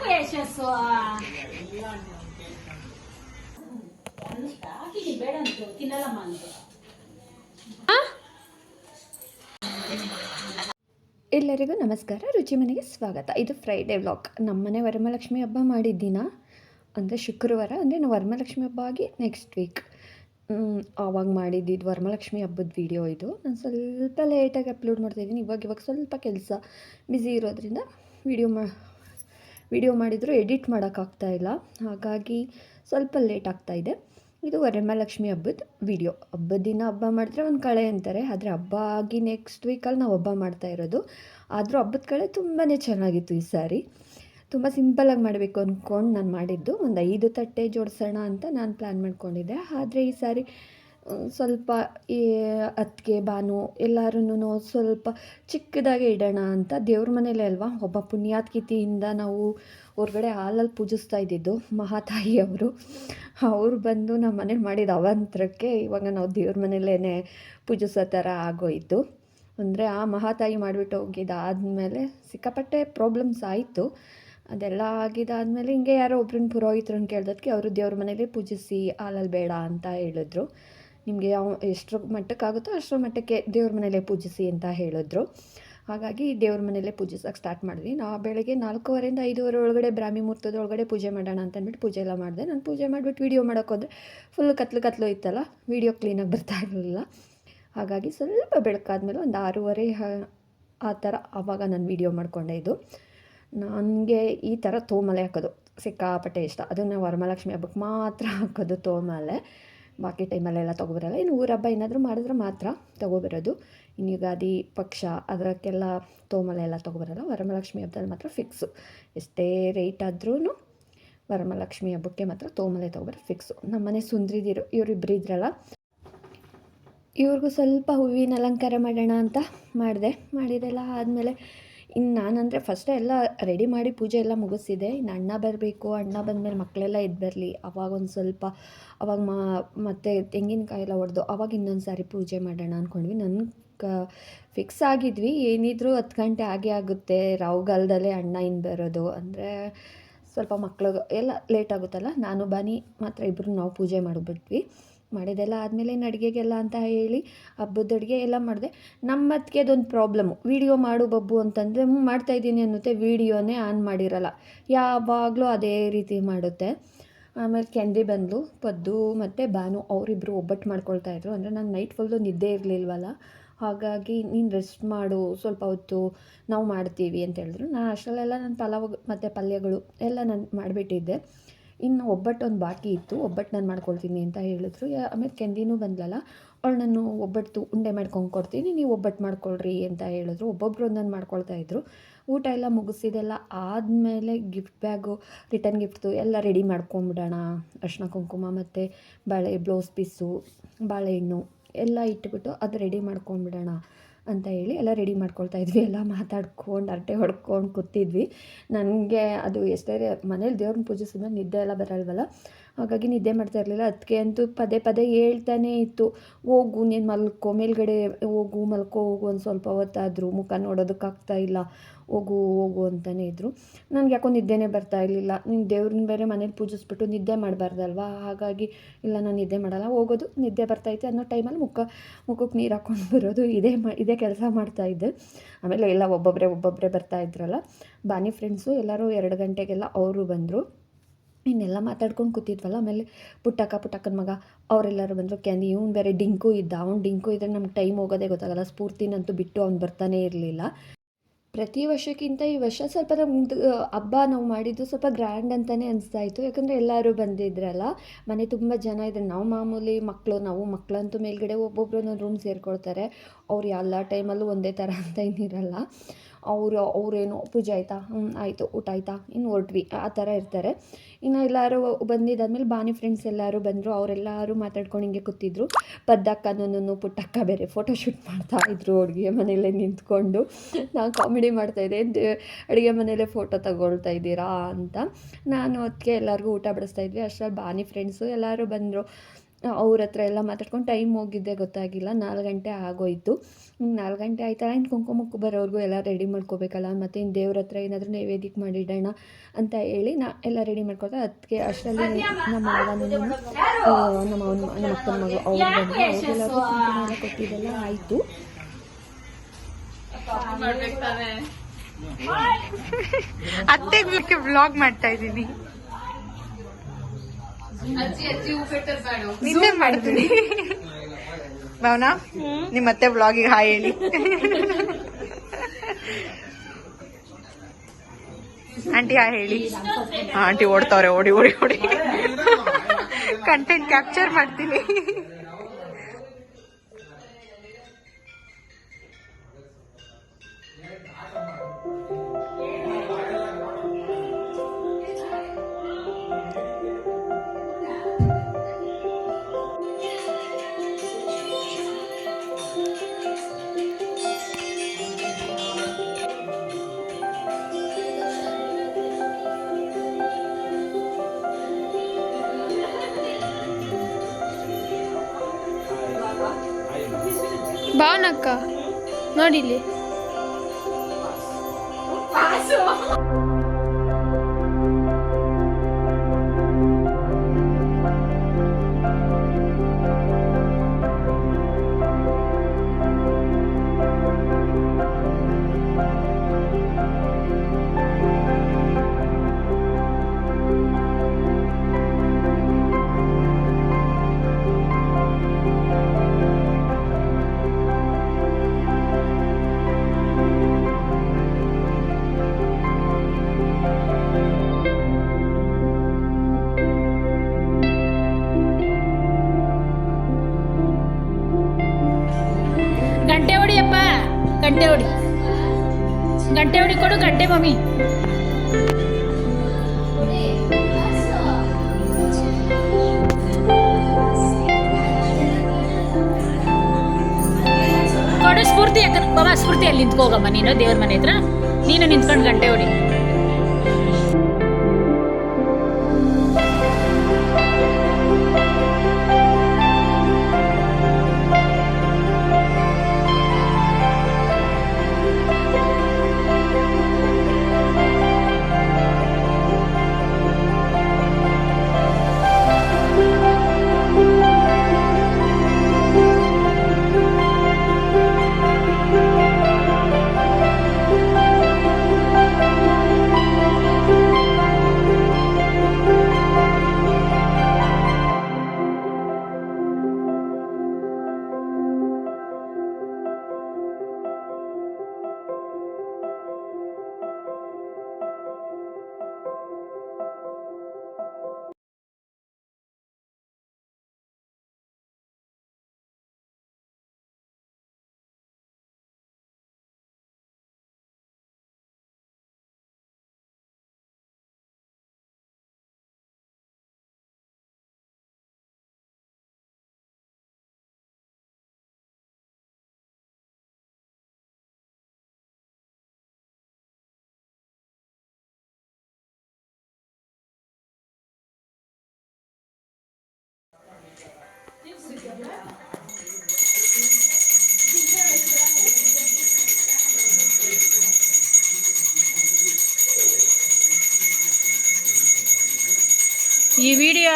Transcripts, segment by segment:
ಯಾಕೋ ಯಶಸ್ಸು ಎಲ್ಲರಿಗೂ ನಮಸ್ಕಾರ, ರುಚಿ ಮನೆಗೆ ಸ್ವಾಗತ. ಇದು ಫ್ರೈಡೇ ವ್ಲಾಗ್ ನಮ್ಮನೆ ವರಮಹಾಲಕ್ಷ್ಮಿ ಹಬ್ಬ ಮಾಡಿದ್ದೀನ ಅಂದರೆ ಶುಕ್ರವಾರ, ಅಂದರೆ ನಾವು ವರಮಹಾಲಕ್ಷ್ಮಿ ಹಬ್ಬ ಆಗಿ ನೆಕ್ಸ್ಟ್ ವೀಕ್ ಆವಾಗ ಮಾಡಿದ್ದಿದ್ದು ವರಮಹಾಲಕ್ಷ್ಮಿ ಹಬ್ಬದ ವಿಡಿಯೋ ಇದು. ನಾನು ಸ್ವಲ್ಪ ಲೇಟಾಗಿ ಅಪ್ಲೋಡ್ ಮಾಡ್ತಾಯಿದ್ದೀನಿ ಇವಾಗ ಇವಾಗ ಸ್ವಲ್ಪ ಕೆಲಸ ಬ್ಯುಸಿ ಇರೋದ್ರಿಂದ ವೀಡಿಯೋ ಮಾ ವಿಡಿಯೋ ಮಾಡಿದರೂ ಎಡಿಟ್ ಮಾಡೋಕ್ಕಾಗ್ತಾ ಇಲ್ಲ. ಹಾಗಾಗಿ ಸ್ವಲ್ಪ ಲೇಟ್ ಆಗ್ತಾ ಇದೆ. ಇದು ವರಮಹಾಲಕ್ಷ್ಮಿ ಹಬ್ಬದ ವಿಡಿಯೋ. ಹಬ್ಬದ ದಿನ ಹಬ್ಬ ಮಾಡಿದ್ರೆ ಒಂದು ಕಳೆ ಅಂತಾರೆ. ಆದರೆ ಹಬ್ಬ ಆಗಿ ನೆಕ್ಸ್ಟ್ ವೀಕಲ್ಲಿ ನಾವು ಹಬ್ಬ ಮಾಡ್ತಾ ಇರೋದು. ಆದರೂ ಹಬ್ಬದ ಕಳೆ ತುಂಬಾ ಚೆನ್ನಾಗಿತ್ತು ಈ ಸಾರಿ. ತುಂಬ ಸಿಂಪಲಾಗಿ ಮಾಡಬೇಕು ಅಂದ್ಕೊಂಡು ನಾನು ಮಾಡಿದ್ದು. ಒಂದು ಐದು ತಟ್ಟೆ ಜೋಡಿಸೋಣ ಅಂತ ನಾನು ಪ್ಲ್ಯಾನ್ ಮಾಡ್ಕೊಂಡಿದ್ದೆ. ಆದರೆ ಈ ಸಾರಿ ಸ್ವಲ್ಪ ಈ ಅತ್ತಿಗೆ ಬಾನು ಎಲ್ಲರೂ ಸ್ವಲ್ಪ ಚಿಕ್ಕದಾಗೆ ಇಡೋಣ ಅಂತ ದೇವ್ರ ಮನೇಲೆ ಅಲ್ವಾ? ಒಬ್ಬ ಪುಣ್ಯಾತ್ಕಿತಿಯಿಂದ ನಾವು ಹೊರಗಡೆ ಹಾಲಲ್ಲಿ ಪೂಜಿಸ್ತಾ ಇದ್ದಿದ್ದು ಮಹಾತಾಯಿ ಅವರು. ಅವ್ರು ಬಂದು ನಮ್ಮ ಮನೇಲಿ ಮಾಡಿದ ಅವಂತರಕ್ಕೆ ಇವಾಗ ನಾವು ದೇವ್ರ ಮನೇಲೇ ಪೂಜಿಸೋ ಥರ ಆಗೋಯಿತು. ಅಂದರೆ ಆ ಮಹಾತಾಯಿ ಮಾಡಿಬಿಟ್ಟು ಹೋಗಿದ್ದಾದಮೇಲೆ ಸಿಕ್ಕಾಪಟ್ಟೆ ಪ್ರಾಬ್ಲಮ್ಸ್ ಆಯಿತು. ಅದೆಲ್ಲ ಆಗಿದ್ದಾದಮೇಲೆ ಹಿಂಗೆ ಯಾರೋ ಒಬ್ರನ್ನ ಪುರೋಹಿತ್ರನ್ನ ಕೇಳ್ದಕ್ಕೆ ಅವರು ದೇವ್ರ ಮನೇಲಿ ಪೂಜಿಸಿ ಹಾಲಲ್ಲಿ ಬೇಡ ಅಂತ ಹೇಳಿದ್ರು. ನಿಮಗೆ ಯಾವ ಎಷ್ಟರ ಮಟ್ಟಕ್ಕಾಗುತ್ತೋ ಅಷ್ಟರ ಮಟ್ಟಕ್ಕೆ ದೇವ್ರ ಮನೆಯಲ್ಲೇ ಪೂಜಿಸಿ ಅಂತ ಹೇಳಿದ್ರು. ಹಾಗಾಗಿ ದೇವ್ರ ಮನೆಯಲ್ಲೇ ಪೂಜಿಸೋಕೆ ಸ್ಟಾರ್ಟ್ ಮಾಡಿದ್ವಿ. ನಾವು ಬೆಳಗ್ಗೆ ನಾಲ್ಕೂವರೆಯಿಂದ ಐದುವರೆ ಒಳಗಡೆ ಬ್ರಾಹ್ಮಿ ಮುಹೂರ್ತದ ಒಳಗಡೆ ಪೂಜೆ ಮಾಡೋಣ ಅಂತ ಅಂದ್ಬಿಟ್ಟು ಪೂಜೆ ಎಲ್ಲ ಮಾಡಿದೆ. ನಾನು ಪೂಜೆ ಮಾಡಿಬಿಟ್ಟು ವೀಡಿಯೋ ಮಾಡೋಕೆ ಹೋದರೆ ಫುಲ್ ಕತ್ಲು ಕತ್ಲು ಇತ್ತಲ್ಲ ವೀಡಿಯೋ ಕ್ಲೀನಾಗಿ ಬರ್ತಾ ಇರಲಿಲ್ಲ. ಹಾಗಾಗಿ ಸ್ವಲ್ಪ ಬೆಳಕಾದ್ಮೇಲೆ ಒಂದು ಆರೂವರೆ ಆ ಥರ ಆವಾಗ ನಾನು ವೀಡಿಯೋ ಮಾಡಿಕೊಂಡೆ ಇದು. ನನಗೆ ಈ ಥರ ತೋಮಲೆ ಹಾಕೋದು, ಸಿಕ್ಕಾಪಟ್ಟೆ ಇಷ್ಟ. ಅದನ್ನು ವರಮಹಾಲಕ್ಷ್ಮಿ ಹಬ್ಬಕ್ಕೆ ಮಾತ್ರ ಹಾಕೋದು ತೋಮಲೆ. ಬಾಕಿ ಟೈಮಲ್ಲೆಲ್ಲ ತೊಗೊಬರಲ್ಲ. ಇನ್ನು ಊರ ಹಬ್ಬ ಏನಾದರೂ ಮಾಡಿದ್ರೆ ಮಾತ್ರ ತೊಗೊಬರೋದು. ಇನ್ನು ಯುಗಾದಿ ಪಕ್ಷ ಅದಕ್ಕೆಲ್ಲ ತೋಮಲೆ ಎಲ್ಲ ತೊಗೊಬರಲ್ಲ. ವರಮಹಾಲಕ್ಷ್ಮಿ ಹಬ್ಬದಲ್ಲಿ ಮಾತ್ರ ಫಿಕ್ಸು ಎಷ್ಟೇ ರೇಟ್ ಆದ್ರೂ ವರಮಹಾಲಕ್ಷ್ಮಿ ಹಬ್ಬಕ್ಕೆ ಮಾತ್ರ ತೋಮಲೆ ತೊಗೊಬರೋ ಫಿಕ್ಸು ನಮ್ಮನೆ ಸುಂದ್ರಿದಿರು ಇವರಿಬ್ಬರು ಇದ್ರಲ್ಲ. ಇವ್ರಿಗೂ ಸ್ವಲ್ಪ ಹೂವಿನ ಅಲಂಕಾರ ಮಾಡೋಣ ಅಂತ ಮಾಡಿದೆ. ಮಾಡಿದೆಲ್ಲ ಆದಮೇಲೆ ಇನ್ನು ನಾನಂದರೆ ಫಸ್ಟೇ ಎಲ್ಲ ರೆಡಿ ಮಾಡಿ ಪೂಜೆ ಎಲ್ಲ ಮುಗಿಸಿದೆ ಇನ್ನು ಅಣ್ಣ ಬರಬೇಕು, ಅಣ್ಣ ಬಂದಮೇಲೆ ಮಕ್ಕಳೆಲ್ಲ ಎದ್ದು ಬರಲಿ. ಅವಾಗ ಒಂದು ಸ್ವಲ್ಪ, ಅವಾಗ ಮಾ, ಮತ್ತು ತೆಂಗಿನಕಾಯಿ ಎಲ್ಲ ಹೊಡೆದು ಅವಾಗ ಇನ್ನೊಂದು ಸಾರಿ ಪೂಜೆ ಮಾಡೋಣ ಅಂದ್ಕೊಂಡ್ವಿ ನನ್ನ ಕ ಫಿಕ್ಸ್ ಆಗಿದ್ವಿ. ಏನಿದ್ರೂ ಹತ್ತು ಗಂಟೆ ಆಗೇ ಆಗುತ್ತೆ. ರಾವುಗಾಲದಲ್ಲೇ ಅಣ್ಣ ಇನ್ನು ಬರೋದು. ಅಂದರೆ ಸ್ವಲ್ಪ ಮಕ್ಕಳು ಎಲ್ಲ ಲೇಟ್ ಆಗುತ್ತಲ್ಲ, ನಾನು, ಬನ್ನಿ ಮಾತ್ರ ಇಬ್ಬರು ನಾವು ಪೂಜೆ ಮಾಡಿಬಿಟ್ವಿ. ಮಾಡಿದೆಲ್ಲ ಆದಮೇಲೆ ಇನ್ನು ಅಡುಗೆಗೆಲ್ಲ ಅಂತ ಹೇಳಿ ಹಬ್ಬದ ಅಡುಗೆ ಎಲ್ಲ ಮಾಡಿದೆ. ನಮ್ಮ ಅದಕ್ಕೆ ಅದೊಂದು ಪ್ರಾಬ್ಲಮ್ಮು ವೀಡಿಯೋ ಮಾಡು ಬಬ್ಬು ಅಂತಂದರೆ ಮಾಡ್ತಾ ಮಾಡ್ತಾಯಿದ್ದೀನಿ ಅನ್ನುತ್ತೆ. ವೀಡಿಯೋನೇ ಆನ್ ಮಾಡಿರಲ್ಲ. ಯಾವಾಗಲೂ ಅದೇ ರೀತಿ ಮಾಡುತ್ತೆ. ಆಮೇಲೆ ಕೆಂದಿ ಬಂದಳು ಪದ್ದು ಮತ್ತು ಬಾನು ಅವರಿಬ್ಬರು ಒಬ್ಬಟ್ಟು ಮಾಡ್ಕೊಳ್ತಾ ಇದ್ರು. ಅಂದರೆ ನಾನು ನೈಟ್ ಫುಲ್ಲು ನಿದ್ದೆ ಇರಲಿಲ್ವಲ್ಲ. ಹಾಗಾಗಿ, ನೀನು ರೆಸ್ಟ್ ಮಾಡು, ಸ್ವಲ್ಪ ಹೊತ್ತು ನಾವು ಮಾಡ್ತೀವಿ ಅಂತ ಹೇಳಿದ್ರು. ನಾನು ಅಷ್ಟರಲ್ಲೆಲ್ಲ ನಾನು ಪಲಾವ್ ಮತ್ತು ಪಲ್ಯಗಳು ಎಲ್ಲ ನಾನು ಮಾಡಿಬಿಟ್ಟಿದ್ದೆ. ಇನ್ನು ಒಬ್ಬಟ್ಟು ಒಂದು ಬಾಕಿ ಇತ್ತು, ಒಬ್ಬಟ್ಟು ನಾನು ಮಾಡ್ಕೊಳ್ತೀನಿ ಅಂತ ಹೇಳಿದ್ರು. ಆಮೇಲೆ ಕೆಂದಿನೂ ಬಂದ್ಲಲ್ಲ, ಅವಳು ನಾನು ಒಬ್ಬಟ್ಟು ಉಂಡೆ ಮಾಡ್ಕೊಂಡು ಕೊಡ್ತೀನಿ, ನೀವು ಒಬ್ಬಟ್ಟು ಮಾಡ್ಕೊಳ್ರಿ ಅಂತ ಹೇಳಿದ್ರು. ಒಬ್ಬೊಬ್ಬರು ಒಂದೊಂದು ಮಾಡ್ಕೊಳ್ತಾ ಇದ್ರು. ಊಟ ಎಲ್ಲ ಮುಗಿಸಿದೆಲ್ಲ ಆದಮೇಲೆ ಗಿಫ್ಟ್ ಬ್ಯಾಗು ರಿಟರ್ನ್ ಗಿಫ್ಟ್ದು ಎಲ್ಲ ರೆಡಿ ಮಾಡ್ಕೊಂಬಿಡೋಣ. ಅರ್ಶಿನ ಕುಂಕುಮ ಮತ್ತು ಬಾಳೆ ಬ್ಲೌಸ್ ಪೀಸು ಬಾಳೆಹಣ್ಣು ಎಲ್ಲ ಇಟ್ಬಿಟ್ಟು ಅದು ರೆಡಿ ಮಾಡ್ಕೊಂಬಿಡೋಣ. ಅಂತ ಹೇಳಿ ಎಲ್ಲ ರೆಡಿ ಮಾಡ್ಕೊಳ್ತಾ ಇದ್ವಿ. ಎಲ್ಲ ಮಾತಾಡ್ಕೊಂಡು ಅರಟೆ ಹೊಡ್ಕೊಂಡು ಕೂತಿದ್ವಿ. ನನಗೆ ಅದು ಎಷ್ಟೇ ಮನೇಲಿ ದೇವ್ರನ್ನ ಪೂಜಿಸಿದ್ಮೇಲೆ ನಿದ್ದೆ ಎಲ್ಲ ಬರಲ್ವಲ್ಲ? ಹಾಗಾಗಿ ನಿದ್ದೆ ಮಾಡ್ತಾ ಇರಲಿಲ್ಲ. ಅದಕ್ಕೆ ಅಂತೂ ಪದೇ ಪದೇ ಹೇಳ್ತಾನೇ ಇತ್ತು. ಹೋಗು, ನೀನು ಮಲ್ಕೋ, ಮೇಲ್ಗಡೆ ಹೋಗು, ಮಲ್ಕೋ, ಹೋಗು ಒಂದು ಸ್ವಲ್ಪ ಹೊತ್ತಾದರೂ ಮುಖ ನೋಡೋದಕ್ಕಾಗ್ತಾ ಇಲ್ಲ. ಹೋಗು ಹೋಗು ಅಂತಲೇ ಇದ್ದರು ನನಗೆ ಯಾಕೋ ನಿದ್ದೆನೇ ಬರ್ತಾ ಇರಲಿಲ್ಲ. ನೀನು ದೇವ್ರನ್ನ ಬೇರೆ ಮನೇಲಿ ಪೂಜಿಸ್ಬಿಟ್ಟು ನಿದ್ದೆ ಮಾಡಬಾರ್ದಲ್ವಾ? ಹಾಗಾಗಿ ಇಲ್ಲ, ನಾನು ನಿದ್ದೆ ಮಾಡಲ್ಲ. ಹೋಗೋದು, ನಿದ್ದೆ ಬರ್ತೈತೆ ಅನ್ನೋ ಟೈಮಲ್ಲಿ ಮುಖ, ಮುಖಕ್ಕೆ ನೀರು ಹಾಕ್ಕೊಂಡು ಬರೋದು ಇದೇ ಮಾ, ಇದೇ ಕೆಲಸ ಮಾಡ್ತಾಯಿದ್ದೆ ಆಮೇಲೆ ಎಲ್ಲ ಒಬ್ಬೊಬ್ಬರೇ ಒಬ್ಬೊಬ್ಬರೇ ಬರ್ತಾ ಇದ್ರಲ್ಲ. ಬಾನಿ ಫ್ರೆಂಡ್ಸು ಎಲ್ಲರೂ ಎರಡು ಗಂಟೆಗೆಲ್ಲ ಅವರು ಬಂದರು. ಇನ್ನೆಲ್ಲ ಮಾತಾಡ್ಕೊಂಡು ಕೂತಿದ್ವಲ್ಲ. ಆಮೇಲೆ ಪುಟ್ಟಕ್ಕ, ಪುಟ್ಟಕ್ಕನ ಮಗ, ಅವರೆಲ್ಲರೂ ಬಂದರು. ಕ್ಯಾಂದಿ ಇವ್ನು ಬೇರೆ ಡಿಂಕು ಇದ್ದ? ಅವ್ನು ಡಿಂಕು ಇದ್ದರೆ ನಮ್ಗೆ ಟೈಮ್ ಹೋಗೋದೇ ಗೊತ್ತಾಗಲ್ಲ. ಸ್ಫೂರ್ತಿನಂತೂ ಬಿಟ್ಟು ಅವ್ನು ಬರ್ತಾನೇ ಇರಲಿಲ್ಲ. ಪ್ರತಿ ವರ್ಷಕ್ಕಿಂತ ಈ ವರ್ಷ ಸ್ವಲ್ಪ ನಮ್ದು ಹಬ್ಬ ನಾವು ಮಾಡಿದ್ದು ಸ್ವಲ್ಪ ಗ್ರ್ಯಾಂಡ್ ಅಂತಲೇ ಅನಿಸ್ತಾ ಇತ್ತು. ಯಾಕಂದರೆ ಎಲ್ಲರೂ ಬಂದಿದ್ರಲ್ಲ, ಮನೆ ತುಂಬ ಜನ ಇದ್ದಾರೆ ನಾವು ಮಾಮೂಲಿ ಮಕ್ಕಳು ನಾವು ಮಕ್ಕಳಂತೂ ಮೇಲ್ಗಡೆ ಒಬ್ಬೊಬ್ರು ಒಂದೊಂದು ರೂಮ್ ಸೇರ್ಕೊಳ್ತಾರೆ. ಅವ್ರು ಎಲ್ಲ ಟೈಮಲ್ಲೂ ಒಂದೇ ಥರ ಅಂತ ಏನಿರಲ್ಲ. ಅವರು, ಅವರೇನು ಪೂಜೆ ಆಯಿತಾ? ಹ್ಞೂ ಆಯಿತು, ಊಟ ಆಯಿತಾ? ಇನ್ನು ಹೊರಟ್ವಿ. ಆ ಥರ ಇರ್ತಾರೆ. ಇನ್ನು ಎಲ್ಲರೂ ಬಂದಿದ್ದಾದ್ಮೇಲೆ ಬಾನಿ ಫ್ರೆಂಡ್ಸ್ ಎಲ್ಲರೂ ಬಂದರು. ಅವರೆಲ್ಲರೂ ಮಾತಾಡ್ಕೊಂಡು ಹಿಂಗೆ ಕೂತಿದ್ರು. ನನ್ನನ್ನು ಪುಟ್ಟಕ್ಕ ಬೇರೆ ಫೋಟೋ ಶೂಟ್ ಮಾಡ್ತಾ ಇದ್ರು ಅಡುಗೆ ಮನೆಯಲ್ಲೇ ನಿಂತ್ಕೊಂಡು. ನಾನು ಕಾಮಿಡಿ ಮಾಡ್ತಾಯಿದ್ದೆ ಅಡುಗೆ ಮನೆಯಲ್ಲೇ ಫೋಟೋ ತಗೊಳ್ತಾ ಇದ್ದೀರಾ ಅಂತ. ನಾನು ಅದಕ್ಕೆ ಎಲ್ಲರಿಗೂ ಊಟ ಬಡಿಸ್ತಾ ಇದ್ವಿ. ಅಷ್ಟರಲ್ಲಿ ಬಾನಿ ಫ್ರೆಂಡ್ಸು ಎಲ್ಲರೂ ಬಂದರು. ಅವ್ರ ಹತ್ರ ಎಲ್ಲ ಮಾತಾಡ್ಕೊಂಡು ಟೈಮ್ ಹೋಗಿದ್ದೆ ಗೊತ್ತಾಗಿಲ್ಲ. ನಾಲ್ಕು ಗಂಟೆ ಆಗೋಯಿತು. ನಾಲ್ಕು ಗಂಟೆ ಆಯ್ತಲ್ಲ ಇನ್ನು ಕುಂಕುಮಕ್ಕೆ ಬರೋರ್ಗು ಎಲ್ಲ ರೆಡಿ ಮಾಡ್ಕೋಬೇಕಲ್ಲ? ಮತ್ತು ಇನ್ನು ದೇವ್ರ ಹತ್ರ ಏನಾದರೂ ನೈವೇದ್ಯಕ್ಕೆ ಮಾಡಿಡೋಣ ಅಂತ ಹೇಳಿ ನಾ ಎಲ್ಲ ರೆಡಿ ಮಾಡ್ಕೊತ ಅದಕ್ಕೆ ಅಷ್ಟರಲ್ಲಿ ನಮ್ಮ ಮಾವನ ನಮ್ಮ ಅವನ ನಮ್ಮ ಅಕ್ಕನ ಮಗಳು ಅವ್ರು ಬಂದು ಅವ್ರಿಗೆಲ್ಲರಿಗೂ ಕುಂಕುಮ ಎಲ್ಲ ಕೊಟ್ಟಿದ್ದೆಲ್ಲ ಆಯಿತು. ಅತ್ತೆಗೆ ವ್ಲಾಗ್ ಮಾಡ್ತಾ ಇದ್ದೀನಿ. ನಿನ್ನೆ ಮಾಡ್ತೀನಿ. ಭಾವನಾ ನಿಮ್ಮ ಮತ್ತೆ ಬ್ಲಾಗಿಗೆ ಹಾಯ್ ಹೇಳಿ. ಆಂಟಿ ಹಾಯ್ ಹೇಳಿ. ಆಂಟಿ ಓಡ್ತಾವ್ರೆ ಓಡಿ ಓಡಿ ಓಡಿ. ಕಂಟೆಂಟ್ ಕ್ಯಾಪ್ಚರ್ ಮಾಡ್ತೀನಿ. ಬಾನಕ್ಕ ನೋಡಿಲಿ? ಸ್ಫೂರ್ತಿ ಅಲ್ಲಿ ನಿಂತ್ಕೋಗಮ್ಮ ನೀನು ದೇವ್ರ ಮನೆ ಹತ್ರ? ನೀನು ನಿಂತ್ಕೊಂಡು ಗಂಟೆ ಹೊಡಿ.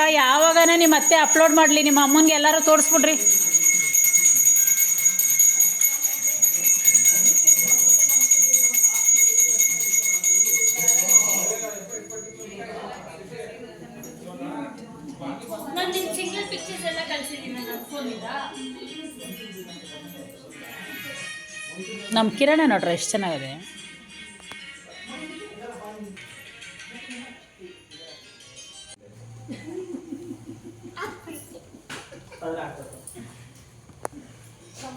ಯಾವಾಗನ ನಿಮ್ಮ ಅತ್ತೆ ಅಪ್ಲೋಡ್ ಮಾಡಲಿ ನಿಮ್ಮ ಅಮ್ಮನಿಗೆ ಎಲ್ಲರೂ ತೋರಿಸ್ಬಿಡ್ರಿ. ನಮ್ಮ ಕಿರಣ ನೋಡ್ರಿ ಎಷ್ಟು ಚೆನ್ನಾಗಿದೆ.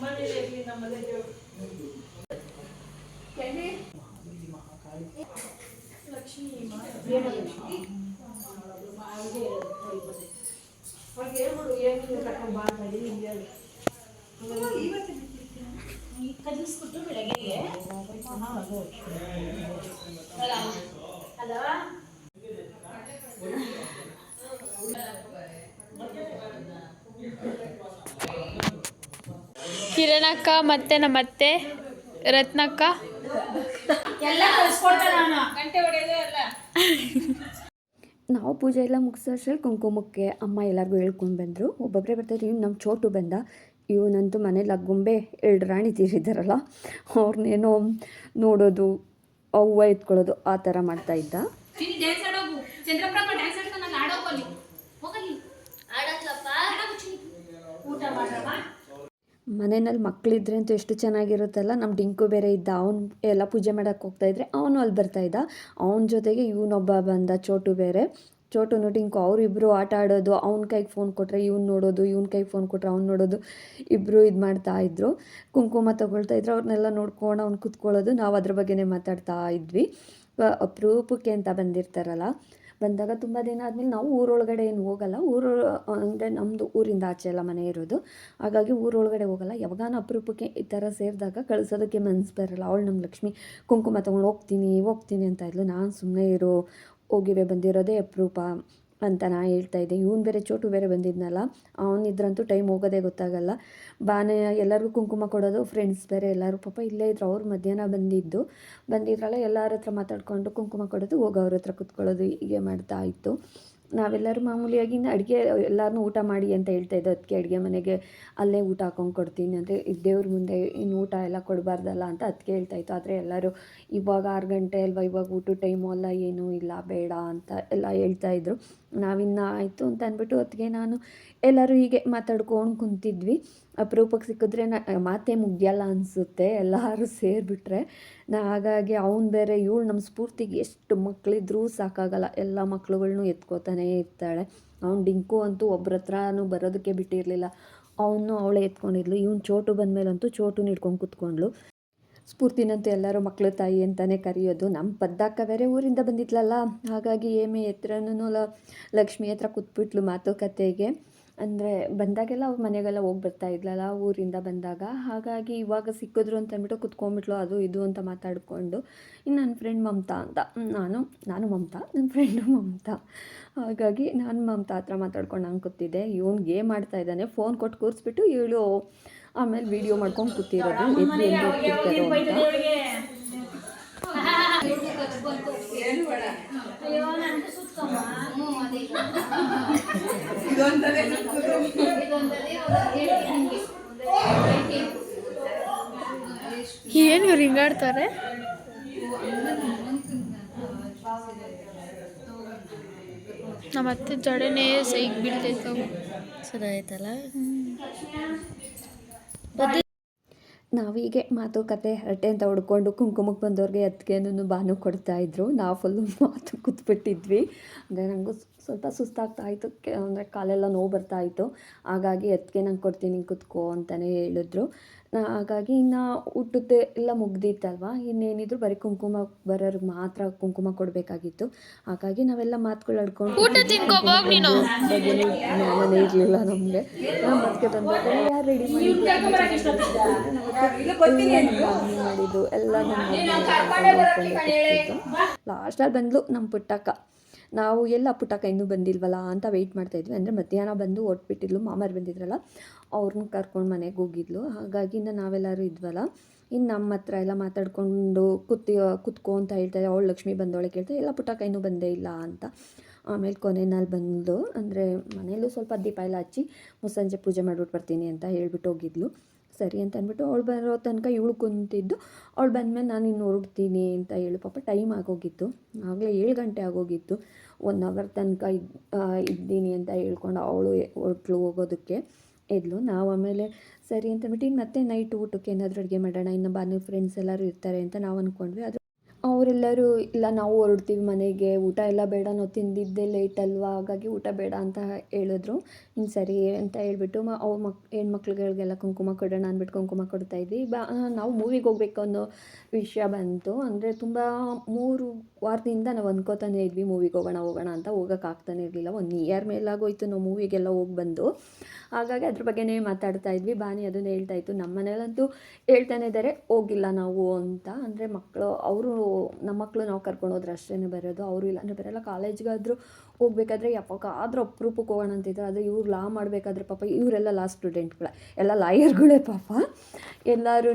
ಕಲಿಸ್ಬಿಟ್ಟು ಕಿರಣಕ್ಕ ಮತ್ತೆ ನಮ್ಮ ಅತ್ತೆ ರತ್ನಕ್ಕ? ಎಲ್ಲ ಕಳ್ಸ್ಕೊಡ್ತೆ ನಾನು. ಗಂಟೆ ಹೊಡೆಯೋದು ನಾವು ಪೂಜೆ ಎಲ್ಲ ಮುಗಿಸೋಷ್ಟ್ರಲ್ಲಿ ಕುಂಕುಮಕ್ಕೆ ಅಮ್ಮ ಎಲ್ಲರಿಗೂ ಹೇಳ್ಕೊಂಡು ಬಂದರು. ಒಬ್ಬೊಬ್ಬರೇ ಬರ್ತಾರೆ ಇವ್ನು ನಮ್ಮ ಚೋಟು ಬಂದ. ಇವನಂತೂ ಮನೇಲಿ ಅಗ್ಗೊಂಬೆ ಗೊಂಬೆ ಎರಡು ರಾಣಿ ತೀರಿದ್ದಾರಲ್ಲ ಅವ್ರನ್ನೇನೋ ನೋಡೋದು ಹೂವು ಎತ್ಕೊಳ್ಳೋದು ಆ ಥರ ಮಾಡ್ತಾ ಇದ್ದ. ಊಟ ಮನೆಯಲ್ಲಿ ಮಕ್ಕಳಿದ್ರೆ ಅಂತೂ ಎಷ್ಟು ಚೆನ್ನಾಗಿರುತ್ತಲ್ಲ ನಮ್ಮ ಡಿಂಕು ಬೇರೆ ಇದ್ದ, ಅವ್ನು ಎಲ್ಲ ಪೂಜೆ ಮಾಡೋಕ್ಕೆ ಹೋಗ್ತಾಯಿದ್ರೆ ಅವನು ಅಲ್ಲಿ ಬರ್ತಾ ಇದ್ದ. ಅವನ ಜೊತೆಗೆ ಇವನೊಬ್ಬ ಬಂದ, ಚೋಟು ಬೇರೆ. ಚೋಟುನು, ಡಿಂಕು ಅವರಿಬ್ಬರು ಆಟ ಆಡೋದು, ಅವ್ನ ಕೈಗೆ ಫೋನ್ ಕೊಟ್ಟರೆ ಇವ್ನು ನೋಡೋದು, ಇವ್ನ ಕೈಗೆ ಫೋನ್ ಕೊಟ್ಟರೆ ಅವ್ನು ನೋಡೋದು ಇಬ್ಬರು ಇದು ಮಾಡ್ತಾ ಇದ್ದರು ಕುಂಕುಮ ತಗೊಳ್ತಾ ಇದ್ರು ಅವ್ರನ್ನೆಲ್ಲ ನೋಡ್ಕೊಂಡು ಅವ್ನು ಕುತ್ಕೊಳ್ಳೋದು, ನಾವು ಅದ್ರ ಬಗ್ಗೆನೇ ಮಾತಾಡ್ತಾ ಇದ್ವಿ. ಅಪರೂಪಕ್ಕೆ ಅಂತ ಬಂದಿರ್ತಾರಲ್ಲ ಬಂದಾಗ ತುಂಬ ದಿನ ಆದಮೇಲೆ ನಾವು ಊರೊಳಗಡೆ ಏನು ಹೋಗಲ್ಲ. ಊರು, ಅಂದರೆ ನಮ್ಮದು ಊರಿಂದ ಆಚೆ ಎಲ್ಲ ಮನೆ ಇರೋದು. ಹಾಗಾಗಿ ಊರೊಳಗಡೆ ಹೋಗಲ್ಲ. ಯಾವಾಗಾನ ಅಪರೂಪಕ್ಕೆ ಈ ಥರ ಸೇರಿದಾಗ ಕಳಿಸೋದಕ್ಕೆ ಮನಸ್ಸು ಬರಲ್ಲ. ಅವಳು ನಮ್ಮ ಲಕ್ಷ್ಮಿ, ಕುಂಕುಮ ತೊಗೊಂಡು ಹೋಗ್ತೀನಿ ಹೋಗ್ತೀನಿ ಅಂತ ಇದ್ಲು. ನಾನು ಸುಮ್ಮನೆ ಇರೋ ಹೋಗಿವೆ, ಬಂದಿರೋದೇ ಅಪರೂಪ. ಅಂತ ನಾ ಹೇಳ್ತಾ ಇದ್ದೆ. ಇವನು ಬೇರೆ ಚೋಟು ಬೇರೆ ಬಂದಿದ್ನಲ್ಲ ಅವನಿದ್ರಂತೂ ಟೈಮ್ ಹೋಗೋದೇ ಗೊತ್ತಾಗಲ್ಲ. ಬಾನೆ ಎಲ್ಲರಿಗೂ ಕುಂಕುಮ ಕೊಡೋದು ಫ್ರೆಂಡ್ಸ್ ಬೇರೆ ಎಲ್ಲರೂ ಪಾಪ ಇಲ್ಲೇ ಇದ್ರು. ಅವ್ರು ಮಧ್ಯಾಹ್ನ ಬಂದಿದ್ದು. ಬಂದಿದ್ರಲ್ಲ ಎಲ್ಲರ ಹತ್ರ ಮಾತಾಡ್ಕೊಂಡು ಕುಂಕುಮ ಕೊಡೋದು, ಹೋಗಿ ಅವ್ರ ಹತ್ರ ಕುತ್ಕೊಳ್ಳೋದು, ಹೀಗೆ ಮಾಡ್ತಾ ಇತ್ತು. ನಾವೆಲ್ಲರೂ ಮಾಮೂಲಿಯಾಗಿ ಇನ್ನು ಅಡುಗೆ ಎಲ್ಲರನ್ನೂ ಊಟ ಮಾಡಿ ಅಂತ ಹೇಳ್ತಾ ಇದ್ದೆ. ಅದಕ್ಕೆ ಅಡುಗೆ ಮನೆಗೆ ಅಲ್ಲೇ ಊಟ ಹಾಕೊಂಡು ಕೊಡ್ತೀನಿ. ಅಂದರೆ ದೇವ್ರ ಮುಂದೆ ಇನ್ನು ಊಟ ಎಲ್ಲ ಕೊಡಬಾರ್ದಲ್ಲ ಅಂತ ಅದಕ್ಕೆ ಹೇಳ್ತಾ ಇತ್ತು. ಆದರೆ ಎಲ್ಲರೂ ಇವಾಗ ಆರು ಗಂಟೆ ಅಲ್ವಾ, ಇವಾಗ ಊಟದ ಟೈಮು ಅಲ್ಲ, ಏನೂ ಇಲ್ಲ, ಬೇಡ ಅಂತ ಎಲ್ಲ ಹೇಳ್ತಾ ಇದ್ರು. ನಾವಿನ್ನು ಆಯಿತು ಅಂತ ಅಂದ್ಬಿಟ್ಟು ಅದಕ್ಕೆ ನಾನು ಎಲ್ಲರೂ ಹೀಗೆ ಮಾತಾಡ್ಕೊಂಡು ಕುಂತಿದ್ವಿ. ಅಪರೂಪಕ್ಕೆ ಸಿಕ್ಕಿದ್ರೆ ನಾ ಮಾತೇ ಮುಗಿಯಲ್ಲ ಅನಿಸುತ್ತೆ, ಎಲ್ಲರೂ ಸೇರಿಬಿಟ್ರೆ. ನಾ, ಹಾಗಾಗಿ ಅವ್ನು ಬೇರೆ, ಇವಳು ನಮ್ಮ ಸ್ಫೂರ್ತಿಗೆ ಎಷ್ಟು ಮಕ್ಕಳಿದ್ರೂ ಸಾಕಾಗಲ್ಲ. ಎಲ್ಲ ಮಕ್ಳುಗಳ್ನೂ ಎತ್ಕೋತಾನೇ ಇರ್ತಾಳೆ. ಅವ್ನು ಡಿಂಕು ಅಂತೂ ಒಬ್ಬರ ಹತ್ರನೂ ಬರೋದಕ್ಕೆ ಬಿಟ್ಟಿರಲಿಲ್ಲ. ಅವನು ಅವಳೇ ಎತ್ಕೊಂಡಿದ್ಲು. ಇವ್ನು ಚೋಟು ಬಂದಮೇಲಂತೂ ಚೋಟು ಹಿಡ್ಕೊಂಡು ಕೂತ್ಕೊಂಡ್ಳು. ಸ್ಫೂರ್ತಿನಂತೂ ಎಲ್ಲರೂ ಮಕ್ಕಳ ತಾಯಿ ಅಂತಲೇ ಕರೆಯೋದು. ನಮ್ಮ ಪದ್ದಕ್ಕ ಬೇರೆ ಊರಿಂದ ಬಂದಿದ್ಲಲ್ಲ. ಹಾಗಾಗಿ ಏಮೆ ಹತ್ರನೂ ಲಕ್ಷ್ಮಿ ಹತ್ರ ಕೂತ್ಬಿಟ್ಲು ಮಾತುಕತೆಗೆ. ಅಂದರೆ ಬಂದಾಗೆಲ್ಲ ಅವ್ರ ಮನೆಗೆಲ್ಲ ಹೋಗಿ ಬರ್ತಾ ಇದ್ಲಲ್ಲ ಊರಿಂದ ಬಂದಾಗ. ಹಾಗಾಗಿ ಇವಾಗ ಸಿಕ್ಕಿದ್ರು ಅಂತ ಅಂದ್ಬಿಟ್ಟು ಕುತ್ಕೊಂಡ್ಬಿಟ್ಲು ಅದು ಇದು ಅಂತ ಮಾತಾಡಿಕೊಂಡು ಇನ್ನು ನನ್ನ ಫ್ರೆಂಡ್ ಮಮತಾ ಅಂತ. ನಾನು ನಾನು ಮಮತಾ ನನ್ನ ಫ್ರೆಂಡು ಮಮತಾ. ಹಾಗಾಗಿ ನಾನು ಮಮತಾ ಹತ್ರ ಮಾತಾಡ್ಕೊಂಡು ನಂಗೆ ಕೂತಿದ್ದೆ ಇವನು ಗೇಮ್ ಮಾಡ್ತಾ ಇದ್ದಾನೆ ಫೋನ್ ಕೊಟ್ಟು ಕೂರಿಸ್ಬಿಟ್ಟು ಇವಳು ಆಮೇಲೆ ವಿಡಿಯೋ ಮಾಡ್ಕೊಂಡು ಕೂತಿರೋದು ಎದ್ದು ಎಲ್ಲಿ ಹೋಗ್ತಿರ್ತಾರೋ ಅಂತ. ಏನು ರಿಂಗಾಡ್ತಾರೆ ಹಿಂಗಾಡ್ತಾರೆ? ನಮ್ಮ ಅತ್ತೆ ಜಡೆನೇ ಸೈಗ್ ಬೀಳ್ತೈತೆ ಚೆನ್ನಾಯ್ತಲ್ಲ ನಾವೀಗೆ ಮಾತುಕತೆ ಹರಟೆ ಅಂತ ಹೊಡ್ಕೊಂಡು ಕುಂಕುಮಕ್ಕೆ ಬಂದವ್ರಿಗೆ ಅತ್ತಿಗೆನೂ ಬಾನು ಕೊಡ್ತಾ ಇದ್ರು. ನಾವು ಫುಲ್ಲು ಮಾತು ಕೂತ್ಬಿಟ್ಟಿದ್ವಿ. ಅಂದರೆ ನನಗೂ ಸ್ವಲ್ಪ ಸುಸ್ತಾಗ್ತಾ ಇತ್ತು. ಅಂದರೆ ಕಾಲೆಲ್ಲ ನೋವು ಬರ್ತಾ ಇತ್ತು. ಹಾಗಾಗಿ ಅತ್ತಿಗೆ ನಂಗೆ ಕೊಡ್ತೀನಿ, ಕುತ್ಕೋ ಅಂತಲೇ ಹೇಳಿದ್ರು. ಹಾಗಾಗಿ ಇನ್ನು ಊಟದ್ದು ಎಲ್ಲ ಮುಗ್ದಿತ್ತಲ್ವಾ? ಇನ್ನೇನಿದ್ರು ಬರೀ ಕುಂಕುಮ ಬರೋರಿಗೆ ಮಾತ್ರ ಕುಂಕುಮ ಕೊಡಬೇಕಾಗಿತ್ತು. ಹಾಗಾಗಿ ನಾವೆಲ್ಲ ಮಾತುಗಳು ಅಡ್ಕೊಂಡು ಊಟ ತಿನ್ಕೋ ಹೋಗ್ ನೀನು? ಬಗ್ಗೆನೂ ಜ್ಞಾನನೇ ಇರಲಿಲ್ಲ ನಮಗೆ. ನಾವು ಮತ್ತೆ ಬಂದಾಗ ಯಾರು ರೆಡಿ ಮಾಡಿದ್ದು? ಎಲ್ಲ ಲಾಸ್ಟಲ್ಲಿ ಬಂದ್ಲು ನಮ್ಮ ಪುಟ್ಟಕ್ಕ. ನಾವು ಎಲ್ಲ ಪುಟ್ಟಕ್ಕ ಇನ್ನೂ ಬಂದಿಲ್ವಲ್ಲ ಅಂತ ವೆಯ್ಟ್ ಮಾಡ್ತಾಯಿದ್ವಿ ಅಂದರೆ ಮಧ್ಯಾಹ್ನ ಬಂದು ಹೊಟ್ಬಿಟ್ಟಿದ್ಲು, ಮಾಮರು ಬಂದಿದ್ರಲ್ಲ ಅವ್ರನ್ನ ಕರ್ಕೊಂಡು ಮನೆಗೆ ಹೋಗಿದ್ಲು. ಹಾಗಾಗಿ ನಾವೆಲ್ಲರೂ ಇದ್ವಲ್ಲ. ಇನ್ನು ನಮ್ಮ ಹತ್ರ ಎಲ್ಲ ಮಾತಾಡಿಕೊಂಡು ಕೂತಿ ಕುತ್ಕೋ ಅಂತ ಹೇಳ್ತಾರೆ. ಅವಳು ಲಕ್ಷ್ಮಿ ಬಂದವಳೆ ಕೇಳ್ತಾರೆ ಎಲ್ಲ ಪುಟ್ಟ ಇನ್ನೂ ಬಂದೇ ಇಲ್ಲ ಅಂತ. ಆಮೇಲೆ ಕೊನೆಯಲ್ಲಿ ಬಂದು ಅಂದರೆ ಮನೆಯಲ್ಲೂ ಸ್ವಲ್ಪ ದೀಪ ಎಲ್ಲ ಹಚ್ಚಿ ಮುಸ್ಸಂಜೆ ಪೂಜೆ ಮಾಡಿಬಿಟ್ಟು ಬರ್ತೀನಿ ಅಂತ ಹೇಳ್ಬಿಟ್ಟು ಹೋಗಿದ್ಲು. ಸರಿ ಅಂತ ಅಂದ್ಬಿಟ್ಟು ಅವಳು ಬರೋ ತನಕ ಇವಳು ಕುಂತಿದ್ದು. ಅವಳು ಬಂದಮೇಲೆ ನಾನು ಇನ್ನು ಹೊರಡ್ತೀನಿ ಅಂತ ಹೇಳು ಪಾಪ ಟೈಮ್ ಆಗೋಗಿತ್ತು. ಆಗಲೇ ಏಳು ಗಂಟೆ ಆಗೋಗಿತ್ತು. ಒನ್ ಅವರ್ ತನಕ ಇದ್ ಇದ್ದೀನಿ ಅಂತ ಹೇಳ್ಕೊಂಡು ಅವಳು ಹೊರಟ್ಲು ಹೋಗೋದಕ್ಕೆ. ಎದ್ಲು. ನಾವು ಆಮೇಲೆ ಸರಿ ಅಂತ ಅಂದ್ಬಿಟ್ಟು ಮತ್ತೆ ನೈಟ್ ಊಟಕ್ಕೆ ಏನಾದರೂ ಅಡುಗೆ ಮಾಡೋಣ. ಇನ್ನು ಬಾನು ಫ್ರೆಂಡ್ಸ್ ಎಲ್ಲರೂ ಇರ್ತಾರೆ ಅಂತ ನಾವು ಅಂದ್ಕೊಂಡ್ವಿ ಆದರೆ ಅವರೆಲ್ಲರೂ, ಇಲ್ಲ, ನಾವು ಹೊರಡ್ತೀವಿ ಮನೆಗೆ, ಊಟ ಎಲ್ಲ ಬೇಡ, ನಾವು ತಿಂದಿದ್ದೆ ಲೇಟ್ ಅಲ್ವಾ, ಹಾಗಾಗಿ ಊಟ ಬೇಡ ಅಂತ ಹೇಳಿದ್ರು. ಇನ್ನು ಸರಿ ಅಂತ ಹೇಳ್ಬಿಟ್ಟು ಮ, ಅವ್ರ ಮಕ್, ಹೆಣ್ಮಕ್ಳುಗಳಿಗೆಲ್ಲ ಕುಂಕುಮ ಕೊಡೋಣ ಅಂದ್ಬಿಟ್ಟು ಕುಂಕುಮ ಕೊಡ್ತಾ ಇದ್ವಿ. ಬಾ ನಾವು ಮೂವಿಗೆ ಹೋಗ್ಬೇಕು ಅನ್ನೋ ವಿಷಯ ಬಂತು. ಅಂದರೆ ತುಂಬ ಮೂರು ವಾರದಿಂದ ನಾವು ಅಂದ್ಕೋತಾನೆ ಇದ್ವಿ ಮೂವಿಗೆ ಹೋಗೋಣ ಹೋಗೋಣ ಅಂತ ಹೋಗೋಕ್ಕಾಗ್ತಾನೆ ಇರಲಿಲ್ಲ. ಒಂದು ಇಯರ್ ಮೇಲಾಗೋಯ್ತು ನಾವು ಮೂವಿಗೆಲ್ಲ ಹೋಗಿ ಬಂದು. ಹಾಗಾಗಿ ಅದ್ರ ಬಗ್ಗೆನೇ ಮಾತಾಡ್ತಾ ಇದ್ವಿ. ಬಾನಿ ಅದನ್ನೇ ಹೇಳ್ತಾ ಇತ್ತು. ನಮ್ಮ ಮನೇಲಂತೂ ಹೇಳ್ತಾನೆ ಇದ್ದಾರೆ ಹೋಗಿಲ್ಲ ನಾವು ಅಂತ. ಅಂದರೆ ಮಕ್ಕಳು ಅವರು ನಮ್ಮ ಮಕ್ಕಳು ನಾವು ಕರ್ಕೊಂಡು ಹೋದ್ರೆ ಅಷ್ಟೇ ಬರೋದು ಅವರು ಇಲ್ಲಾಂದರೆ ಬರೋಲ್ಲ. ಕಾಲೇಜ್ಗಾದರೂ ಹೋಗ್ಬೇಕಾದ್ರೆ ಯಾವಾಗಾದ್ರೂ ಅಪ್ರೂಪಕ್ಕೆ ಹೋಗೋಣ ಅಂತಿದ್ರು ಆದರೆ ಇವ್ರು ಲಾ ಮಾಡಬೇಕಾದ್ರೆ ಪಾಪ ಇವರೆಲ್ಲ ಲಾ ಸ್ಟೂಡೆಂಟ್ಗಳ ಎಲ್ಲ ಲಾಯರ್ಗಳೇ ಪಾಪ. ಎಲ್ಲರೂ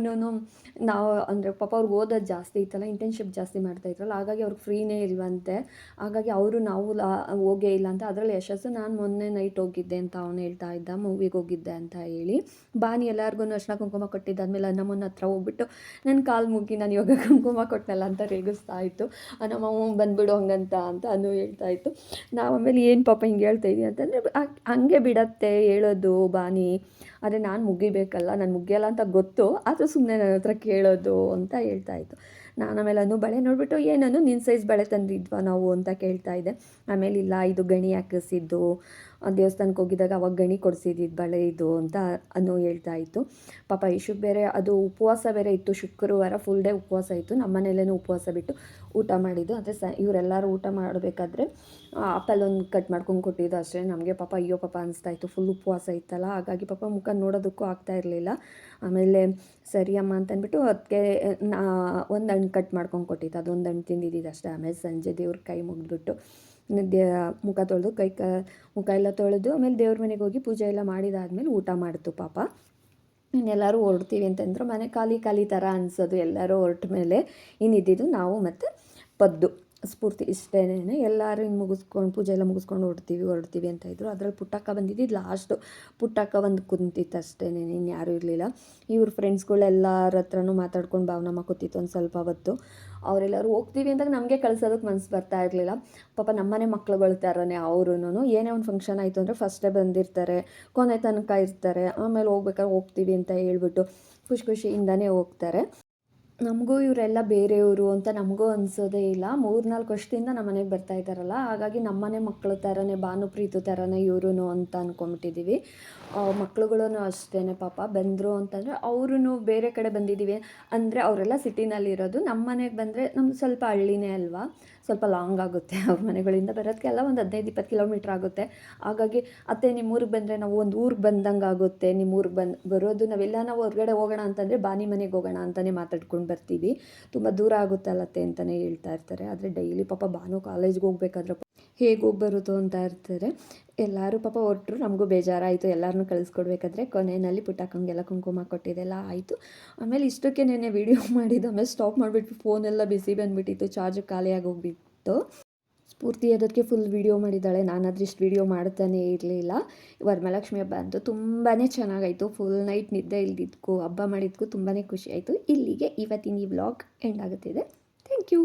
ನಾವು, ಅಂದರೆ ಪಾಪ ಅವ್ರಿಗೆ ಓದೋದು ಜಾಸ್ತಿ ಇತ್ತಲ್ಲ ಇಂಟರ್ನ್ಶಿಪ್ ಜಾಸ್ತಿ ಮಾಡ್ತಾ ಇದ್ರಲ್ಲ, ಹಾಗಾಗಿ ಅವ್ರಿಗೆ ಫ್ರೀನೇ ಇಲ್ವಂತೆ. ಹಾಗಾಗಿ ಅವರು ನಾವು ಲಾ, ಹೋಗೇ ಇಲ್ಲ ಅಂತ ಅದರಲ್ಲಿ ಯಶಸ್ಸು ನಾನು ಮೊನ್ನೆ ನೈಟ್ ಹೋಗಿದ್ದೆ ಅಂತ ಅವನು ಹೇಳ್ತಾ ಇದ್ದ ಮೂವಿಗೆ ಹೋಗಿದ್ದೆ ಅಂತ ಹೇಳಿ. ಬಾನಿ ಎಲ್ಲರಿಗೂ ಅರ್ಶನ ಕುಂಕುಮ ಕೊಟ್ಟಿದ್ದಾದ್ಮೇಲೆ ನಮ್ಮನ್ನ ಹತ್ರ ಹೋಗ್ಬಿಟ್ಟು ನನ್ನ ಕಾಲು ಮುಗಿ ನಾನು ಇವಾಗ ಕುಂಕುಮ ಕೊಟ್ಟನಲ್ಲ ಅಂತ ರೇಗಿಸ್ತಾ ಇತ್ತು. ನಮ್ಮ ಬಂದುಬಿಡು ಹಂಗಂತ ಅಂತ ಅನು ಹೇಳ್ತಾ ಇತ್ತು. ನಾವು ಆಮೇಲೆ ಏನು ಪಾಪ ಹಿಂಗೆ ಹೇಳ್ತಾ ಅಂತಂದರೆ ಹಂಗೆ ಬಿಡತ್ತೆ ಹೇಳೋದು ಬಾನಿ. ಆದರೆ ನಾನು ಮುಗಿಬೇಕಲ್ಲ, ನಾನು ಮುಗಿಯಲ್ಲ ಅಂತ ಗೊತ್ತು, ಆದರೂ ಸುಮ್ಮನೆ ನನ್ನ ಹತ್ರ ಕೇಳೋದು ಅಂತ ಹೇಳ್ತಾ ಇತ್ತು. ನಾನು ಆಮೇಲೆ ಅನ್ನು ಬಳೆ ನೋಡಿಬಿಟ್ಟು ಏನನು ನಿನ್ನ ಸೈಜ್ ಬಳೆ ತಂದಿದ್ವಾ ನಾವು ಅಂತ ಕೇಳ್ತಾ ಇದ್ದೆ. ಆಮೇಲೆ ಇಲ್ಲ, ಇದು ಗಣಿ ಹಾಕಿಸಿದ್ದು. ದೇವಸ್ಥಾನಕ್ಕೆ ಹೋಗಿದ್ದಾಗ ಅವಾಗ ಗಣಿ ಕೊಡಿಸಿದ್ದು ಬಳೆ ಇದು ಅಂತ ಅನ್ನೋ ಹೇಳ್ತಾ ಇತ್ತು. ಪಾಪ ಇಶು ಬೇರೆ ಅದು ಉಪವಾಸ ಬೇರೆ ಇತ್ತು, ಶುಕ್ರವಾರ ಫುಲ್ ಡೇ ಉಪವಾಸ ಇತ್ತು. ನಮ್ಮ ಮನೇಲೇ ಉಪವಾಸ ಬಿಟ್ಟು ಊಟ ಮಾಡಿದ್ದು. ಅಂದರೆ ಸ, ಇವರೆಲ್ಲರೂ ಊಟ ಮಾಡಬೇಕಾದ್ರೆ ಆಪಲ್ ಒಂದು ಕಟ್ ಮಾಡ್ಕೊಂಡು ಕೊಟ್ಟಿದ್ದು ಅಷ್ಟೇ. ನಮಗೆ ಪಾಪ ಅಯ್ಯೋ ಪಾಪ ಅನಿಸ್ತಾ ಇತ್ತು. ಫುಲ್ ಉಪವಾಸ ಇತ್ತಲ್ಲ, ಹಾಗಾಗಿ ಪಾಪ ಮುಖ ನೋಡೋದಕ್ಕೂ ಆಗ್ತಾ ಇರಲಿಲ್ಲ. ಆಮೇಲೆ ಸರಿ ಅಮ್ಮ ಅಂತಂದ್ಬಿಟ್ಟು ಅದಕ್ಕೆ ನಾ ಒಂದು ಹಣ್ಣು ಕಟ್ ಮಾಡ್ಕೊಂಡು ಕೊಟ್ಟಿತ್ತು ಅದೊಂದು ಹಣ್ಣು ತಿಂದಿದ್ದು ಅಷ್ಟೇ. ಆಮೇಲೆ ಸಂಜೆ ದೇವ್ರ ಕೈ ಮುಗಿದ್ಬಿಟ್ಟು ದೇ ಮುಖ ತೊಳೆದು, ಕೈ ಕ, ಮುಖ ಎಲ್ಲ ತೊಳೆದು, ಆಮೇಲೆ ದೇವ್ರ ಮನೆಗೆ ಹೋಗಿ ಪೂಜೆ ಎಲ್ಲ ಮಾಡಿದಾದ್ಮೇಲೆ ಊಟ ಮಾಡ್ತು ಪಾಪ. ಇನ್ನೆಲ್ಲರೂ ಹೊರಡ್ತೀವಿ ಅಂತಂದ್ರು, ಮನೆ ಖಾಲಿ ಖಾಲಿ ಥರ ಅನಿಸೋದು, ಎಲ್ಲರೂ ಹೊರಟ ಮೇಲೆ ಇನ್ನಿದ್ದಿದ್ದು ನಾವು ಮತ್ತು ಪದ್ದು, ಸ್ಫೂರ್ತಿ ಇಷ್ಟೇನೆ ಎಲ್ಲರೂ ಇನ್ನು ಮುಗಿಸ್ಕೊಂಡು, ಪೂಜೆ ಎಲ್ಲ ಮುಗಿಸ್ಕೊಂಡು ಹೊರಡ್ತೀವಿ ಹೊರಡ್ತೀವಿ ಅಂತ ಇದ್ರು. ಅದ್ರಲ್ಲಿ ಪುಟ್ಟಕ್ಕ ಬಂದಿದ್ದು ಲಾಸ್ಟು ಪುಟ್ಟಕ್ಕ ಒಂದು ಕುಂತಿತ್ತು ಅಷ್ಟೇ ಇನ್ಯಾರೂ ಯಾರೂ ಇರಲಿಲ್ಲ. ಇವ್ರ ಫ್ರೆಂಡ್ಸ್ಗಳೆಲ್ಲರ ಹತ್ರನೂ ಮಾತಾಡ್ಕೊಂಡು ಭಾವನಮ್ಮ ಕೂತಿತ್ತು ಒಂದು ಸ್ವಲ್ಪ ಹೊತ್ತು. ಅವರೆಲ್ಲರೂ ಹೋಗ್ತೀವಿ ಅಂದಾಗ ನಮಗೆ ಕಳ್ಸೋದಕ್ಕೆ ಮನಸ್ಸು ಬರ್ತಾ ಇರಲಿಲ್ಲ. ಪಾಪ ನಮ್ಮನೆ ಮಕ್ಳುಗಳ ಥರನೇ ಅವ್ರೂ ಏನೇ ಒಂದು ಫಂಕ್ಷನ್ ಆಯಿತು ಅಂದರೆ ಫಸ್ಟೇ ಬಂದಿರ್ತಾರೆ, ಕೊನೆ ತನಕ ಇರ್ತಾರೆ. ಆಮೇಲೆ ಹೋಗ್ಬೇಕಾದ್ರೆ ಹೋಗ್ತೀವಿ ಅಂತ ಹೇಳ್ಬಿಟ್ಟು ಖುಷಿ ಖುಷಿಯಿಂದನೇ ಹೋಗ್ತಾರೆ. ನಮಗೂ ಇವರೆಲ್ಲ ಬೇರೆಯವರು ಅಂತ ನಮಗೂ ಅನಿಸೋದೇ ಇಲ್ಲ. ಮೂರು ನಾಲ್ಕು ವರ್ಷದಿಂದ ನಮ್ಮ ಮನೆಗೆ ಬರ್ತಾ ಇದ್ದಾರಲ್ಲ, ಹಾಗಾಗಿ ನಮ್ಮನೆ ಮಕ್ಕಳ ಥರನೇ ಭಾನುಪ್ರೀತು ಥರನೇ ಇವರು ಅಂತ ಅಂದ್ಕೊಂಬಿಟ್ಟಿದ್ದೀವಿ ಮಕ್ಳುಗಳೂ ಅಷ್ಟೇ ಪಾಪ. ಬಂದರು ಅಂತಂದರೆ ಅವ್ರೂ ಬೇರೆ ಕಡೆ ಬಂದಿದ್ದೀವಿ ಅಂದರೆ ಅವರೆಲ್ಲ ಸಿಟಿನಲ್ಲಿರೋದು ನಮ್ಮ ಮನೆಗೆ ಬಂದರೆ ನಮ್ದು ಸ್ವಲ್ಪ ಹಳ್ಳಿನೇ ಅಲ್ವಾ? ಸ್ವಲ್ಪ ಲಾಂಗ್ ಆಗುತ್ತೆ. ಅವ್ರ ಮನೆಗಳಿಂದ ಬರೋದಕ್ಕೆಲ್ಲ ಒಂದು ಹದಿನೈದು, ಇಪ್ಪತ್ತು ಕಿಲೋಮೀಟ್ರ್ ಆಗುತ್ತೆ. ಹಾಗಾಗಿ ಅತ್ತೆ ನಿಮ್ಮ ಊರಿಗೆ ಬಂದರೆ ನಾವು ಒಂದು ಊರಿಗೆ ಬಂದಂಗೆ ಆಗುತ್ತೆ. ನಿಮ್ಮ ಊರಿಗೆ ಬಂದು, ಬರೋದು ನಾವೆಲ್ಲ ನಾವು ಹೊರಗಡೆ ಹೋಗೋಣ ಅಂತಂದರೆ ಬಾನಿ ಮನೆಗೆ ಹೋಗೋಣ ಅಂತಲೇ ಮಾತಾಡ್ಕೊಂಡು ಬರ್ತೀವಿ. ತುಂಬ ದೂರ ಆಗುತ್ತಲ್ಲ ಅತ್ತೆ ಅಂತಲೇ ಹೇಳ್ತಾ ಇರ್ತಾರೆ. ಆದರೆ ಡೈಲಿ ಪಾಪ ಬಾನು ಕಾಲೇಜ್ಗೆ ಹೋಗ್ಬೇಕಾದ್ರೆ ಹೇಗೆ ಹೋಗಿ ಬರುತ್ತೋ ಅಂತ ಇರ್ತಾರೆ. ಎಲ್ಲರೂ ಪಾಪ ಹೊರಟ್ರು ನಮಗೂ ಬೇಜಾರಾಯಿತು. ಎಲ್ಲರನ್ನೂ ಕಳಿಸ್ಕೊಡ್ಬೇಕಾದ್ರೆ ಕೊನೆಯಲ್ಲಿ ಪುಟ್ಟಕ್ಕಂಗೆಲ್ಲ ಕುಂಕುಮ ಕೊಟ್ಟಿದ್ದೆಲ್ಲ ಆಯಿತು. ಆಮೇಲೆ ಇಷ್ಟಕ್ಕೆ ನೆನೆ ವೀಡಿಯೋ ಮಾಡಿದ್ದು, ಆಮೇಲೆ ಸ್ಟಾಪ್ ಮಾಡಿಬಿಟ್ಟು ಫೋನೆಲ್ಲ ಬಿಸಿ ಬಂದುಬಿಟ್ಟಿತ್ತು. ಚಾರ್ಜ್ ಖಾಲಿಯಾಗಿ ಹೋಗ್ಬಿತ್ತು ಸ್ಫೂರ್ತಿ ಅದಕ್ಕೆ ಫುಲ್ ವೀಡಿಯೋ ಮಾಡಿದ್ದಾಳೆ. ನಾನಾದ್ರೆ ಇಷ್ಟು ವೀಡಿಯೋ ಮಾಡ್ತಾನೆ ಇರಲಿಲ್ಲ. ವರಮಹಾಲಕ್ಷ್ಮಿ ಹಬ್ಬ ಅಂತೂ ತುಂಬಾ ಚೆನ್ನಾಗಾಯಿತು. ಫುಲ್ ನೈಟ್ ನಿದ್ದೆ ಇಲ್ದಿದ್ದಕ್ಕೂ ಹಬ್ಬ ಮಾಡಿದ್ದಕ್ಕೂ ತುಂಬಾ ಖುಷಿ ಆಯಿತು. ಇಲ್ಲಿಗೆ ಇವತ್ತಿನ ಈ ವ್ಲಾಗ್ ಎಂಡ್ ಆಗುತ್ತಿದೆ. Thank you